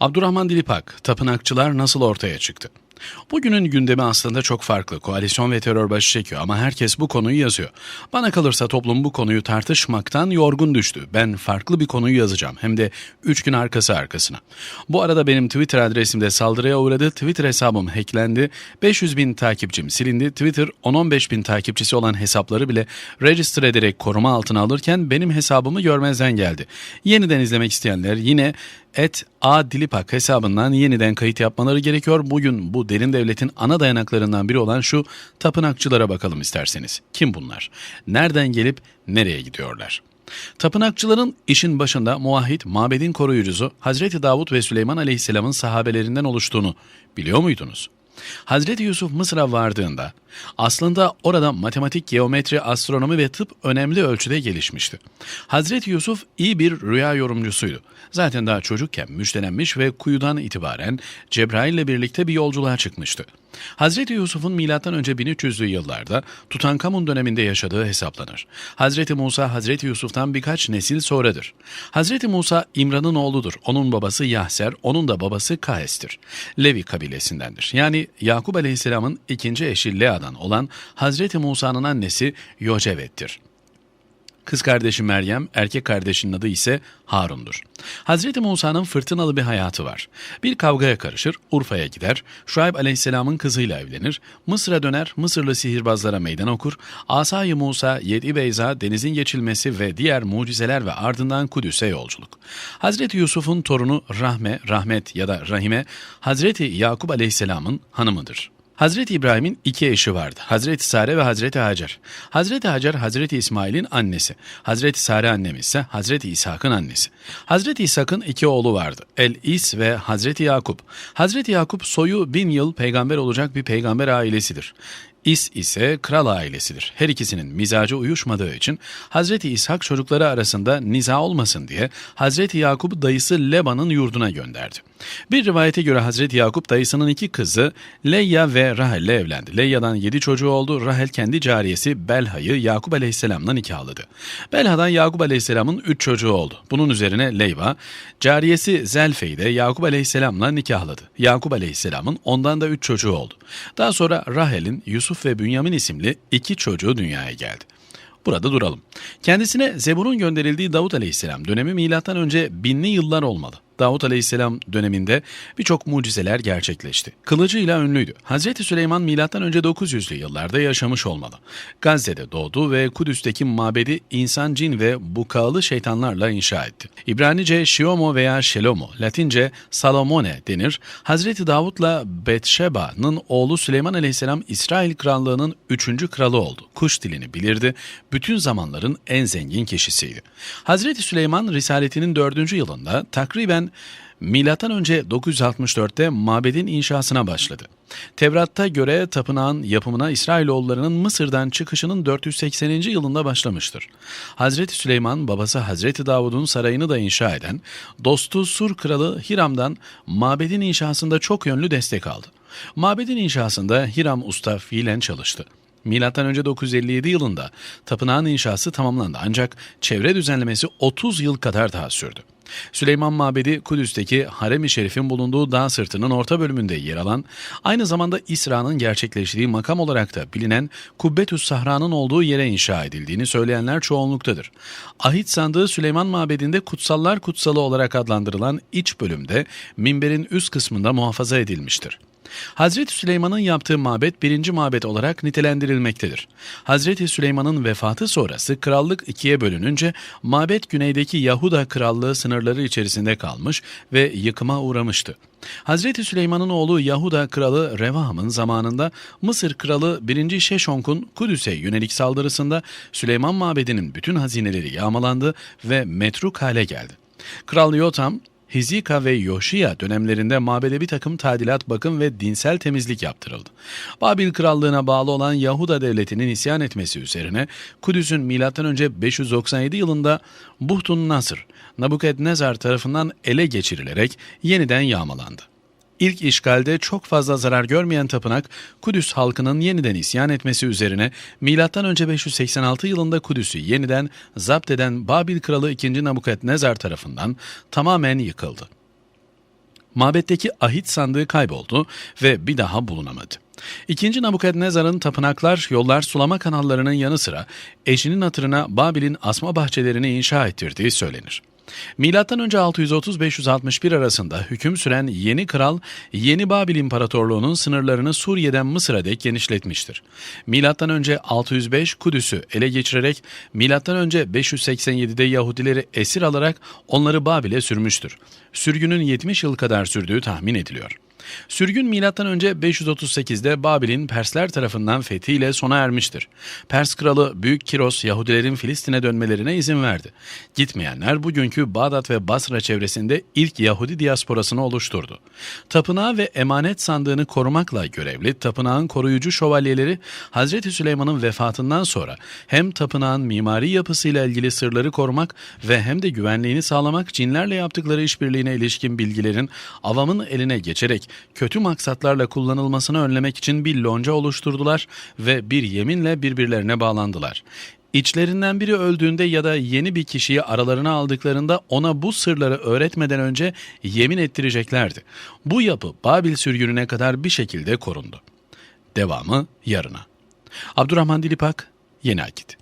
Abdurrahman Dilipak, tapınakçılar nasıl ortaya çıktı? Bugünün gündemi aslında çok farklı. Koalisyon ve terör başı çekiyor ama herkes bu konuyu yazıyor. Bana kalırsa toplum bu konuyu tartışmaktan yorgun düştü. Ben farklı bir konuyu yazacağım. Hem de 3 gün arkası arkasına. Bu arada benim Twitter adresimde saldırıya uğradı. Twitter hesabım hacklendi. 500 bin takipçim silindi. Twitter 10-15 bin takipçisi olan hesapları bile register ederek koruma altına alırken benim hesabımı görmezden geldi. Yeniden izlemek isteyenler yine et A Dilipak hesabından yeniden kayıt yapmaları gerekiyor. Bugün bu derin devletin ana dayanaklarından biri olan şu tapınakçılara bakalım isterseniz. Kim bunlar? Nereden gelip nereye gidiyorlar? Tapınakçıların işin başında muahhit, mabedin koruyucusu Hazreti Davut ve Süleyman Aleyhisselam'ın sahabelerinden oluştuğunu biliyor muydunuz? Hazreti Yusuf Mısır'a vardığında aslında orada matematik, geometri, astronomi ve tıp önemli ölçüde gelişmişti. Hazreti Yusuf iyi bir rüya yorumcusuydu. Zaten daha çocukken müjdelenmiş ve kuyudan itibaren Cebrail ile birlikte bir yolculuğa çıkmıştı. Hazreti Yusuf'un önce 1300'lü yıllarda Tutankamun döneminde yaşadığı hesaplanır. Hazreti Musa Hazreti Yusuf'tan birkaç nesil sonradır. Hazreti Musa İmran'ın oğludur. Onun babası Yahser, onun da babası Kaes'tir. Levi kabilesindendir. Yani Yakup Aleyhisselam'ın ikinci eşi Lea'dan olan Hazreti Musa'nın annesi Yocevet'tir. Kız kardeşi Meryem, erkek kardeşinin adı ise Harun'dur. Hazreti Musa'nın fırtınalı bir hayatı var. Bir kavgaya karışır, Urfa'ya gider, Şuayb aleyhisselamın kızıyla evlenir, Mısır'a döner, Mısırlı sihirbazlara meydan okur, Asay-ı Musa, Yedi Beyza, denizin geçilmesi ve diğer mucizeler ve ardından Kudüs'e yolculuk. Hazreti Yusuf'un torunu Rahme, Rahmet ya da Rahime, Hazreti Yakup aleyhisselamın hanımıdır. Hazreti İbrahim'in iki eşi vardı. Hazreti Sare ve Hazreti Hacer. Hazreti Hacer Hazreti İsmail'in annesi. Hazreti Sare annemiz ise Hazreti İshak'ın annesi. Hazreti İshak'ın iki oğlu vardı. El-İs ve Hazreti Yakup. Hazreti Yakup soyu bin yıl peygamber olacak bir peygamber ailesidir. İs ise kral ailesidir. Her ikisinin mizacı uyuşmadığı için Hazreti İshak çocukları arasında niza olmasın diye Hazreti Yakup dayısı Leban'ın yurduna gönderdi. Bir rivayete göre Hazreti Yakup dayısının iki kızı Leya ve Rahel ile evlendi. Leya'dan yedi çocuğu oldu. Rahel kendi cariyesi Belha'yı Yakup aleyhisselamla nikahladı. Belha'dan Yakup aleyhisselamın üç çocuğu oldu. Bunun üzerine Leyva, cariyesi Zelfe'yi de Yakup aleyhisselamla nikahladı. Yakup aleyhisselamın ondan da üç çocuğu oldu. Daha sonra Rahel'in Yusuf ve Bünyamin isimli iki çocuğu dünyaya geldi. Burada duralım. Kendisine Zebur'un gönderildiği Davut Aleyhisselam dönemi milattan önce binli yıllar olmalı. Davut Aleyhisselam döneminde birçok mucizeler gerçekleşti. Kılıcıyla ünlüydü. Hazreti Süleyman önce 900'lü yıllarda yaşamış olmalı. Gazze'de doğdu ve Kudüs'teki mabedi insan, cin ve bukalı şeytanlarla inşa etti. İbranice Şiomo veya Şelomo, Latince Salomone denir. Hazreti Davut'la Betşeba'nın oğlu Süleyman Aleyhisselam İsrail Krallığı'nın üçüncü kralı oldu. Kuş dilini bilirdi. Bütün zamanların en zengin kişisiydi. Hazreti Süleyman Risaletinin dördüncü yılında takriben Milattan önce 964'te mabedin inşasına başladı. Tevrat'ta göre tapınağın yapımına İsrailoğullarının Mısır'dan çıkışının 480. yılında başlamıştır. Hazreti Süleyman babası Hazreti Davud'un sarayını da inşa eden, dostu Sur kralı Hiram'dan mabedin inşasında çok yönlü destek aldı. Mabedin inşasında Hiram Usta fiilen çalıştı. Milattan önce 957 yılında tapınağın inşası tamamlandı ancak çevre düzenlemesi 30 yıl kadar daha sürdü. Süleyman Mabedi Kudüs'teki Harem-i Şerif'in bulunduğu dağ sırtının orta bölümünde yer alan, aynı zamanda İsra'nın gerçekleştiği makam olarak da bilinen Kubbetüs Sahra'nın olduğu yere inşa edildiğini söyleyenler çoğunluktadır. Ahit sandığı Süleyman Mabedi'nde kutsallar kutsalı olarak adlandırılan iç bölümde minberin üst kısmında muhafaza edilmiştir. Hazreti Süleyman'ın yaptığı mabet birinci mabet olarak nitelendirilmektedir. Hazreti Süleyman'ın vefatı sonrası krallık ikiye bölününce mabet güneydeki Yahuda krallığı sınırları içerisinde kalmış ve yıkıma uğramıştı. Hazreti Süleyman'ın oğlu Yahuda kralı Revaham'ın zamanında Mısır kralı 1. Şeşonk'un Kudüs'e yönelik saldırısında Süleyman Mabedi'nin bütün hazineleri yağmalandı ve metruk hale geldi. Kral Yotam Hizika ve Yoşiya dönemlerinde mabede bir takım tadilat, bakım ve dinsel temizlik yaptırıldı. Babil krallığına bağlı olan Yahuda devletinin isyan etmesi üzerine Kudüs'ün M.Ö. 597 yılında Buhtun Nasır, Nabukadnezar tarafından ele geçirilerek yeniden yağmalandı. İlk işgalde çok fazla zarar görmeyen tapınak Kudüs halkının yeniden isyan etmesi üzerine M.Ö. 586 yılında Kudüs'ü yeniden zapt eden Babil kralı 2. Nabukadnezar tarafından tamamen yıkıldı. Mabetteki ahit sandığı kayboldu ve bir daha bulunamadı. İkinci Nabukadnezar'ın tapınaklar, yollar, sulama kanallarının yanı sıra eşinin hatırına Babil'in asma bahçelerini inşa ettirdiği söylenir. Önce 630-561 arasında hüküm süren yeni kral Yeni Babil İmparatorluğu'nun sınırlarını Suriye'den Mısır'a dek genişletmiştir. Önce 605 Kudüs'ü ele geçirerek önce 587'de Yahudileri esir alarak onları Babil'e sürmüştür. Sürgünün 70 yıl kadar sürdüğü tahmin ediliyor. Sürgün önce 538'de Babil'in Persler tarafından fethiyle sona ermiştir. Pers kralı Büyük Kiros Yahudilerin Filistin'e dönmelerine izin verdi. Gitmeyenler bugünkü Bağdat ve Basra çevresinde ilk Yahudi diasporasını oluşturdu. Tapınağı ve emanet sandığını korumakla görevli tapınağın koruyucu şövalyeleri Hazreti Süleyman'ın vefatından sonra hem tapınağın mimari yapısıyla ilgili sırları korumak ve hem de güvenliğini sağlamak cinlerle yaptıkları işbirliğine ilişkin bilgilerin avamın eline geçerek kötü maksatlarla kullanılmasını önlemek için bir lonca oluşturdular ve bir yeminle birbirlerine bağlandılar. İçlerinden biri öldüğünde ya da yeni bir kişiyi aralarına aldıklarında ona bu sırları öğretmeden önce yemin ettireceklerdi. Bu yapı Babil sürgününe kadar bir şekilde korundu. Devamı yarına. Abdurrahman Dilipak, Yeni Akit